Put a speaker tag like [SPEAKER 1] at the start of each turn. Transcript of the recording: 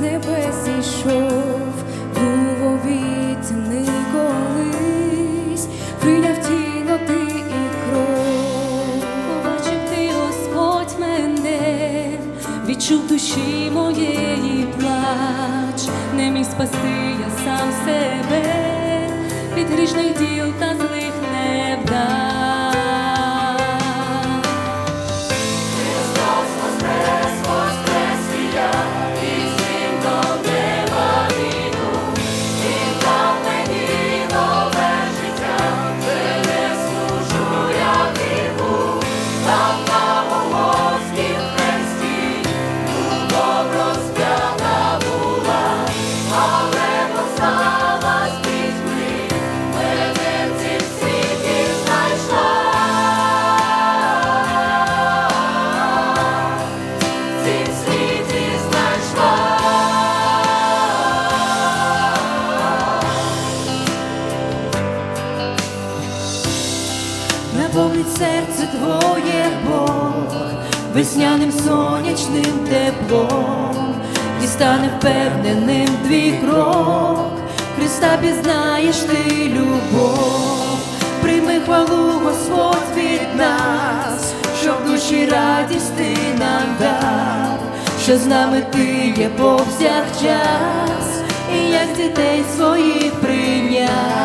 [SPEAKER 1] небес зійшов, був обіцяний колись, прийняв тіло ти і кров. Побачив ти, Господь, мене, відчув душі моєї плач, не міг спасти я сам себе від грішних діл та злих невдач.
[SPEAKER 2] Наповнить серце твоє Бог, весняним сонячним теплом, дістане впевненим твій крок, Христа пізнаєш ти любов, прийми хвалу Господь від нас, що в душі радість ти нам дав, що з нами ти є повсякчас, і як дітей своїх прийняв.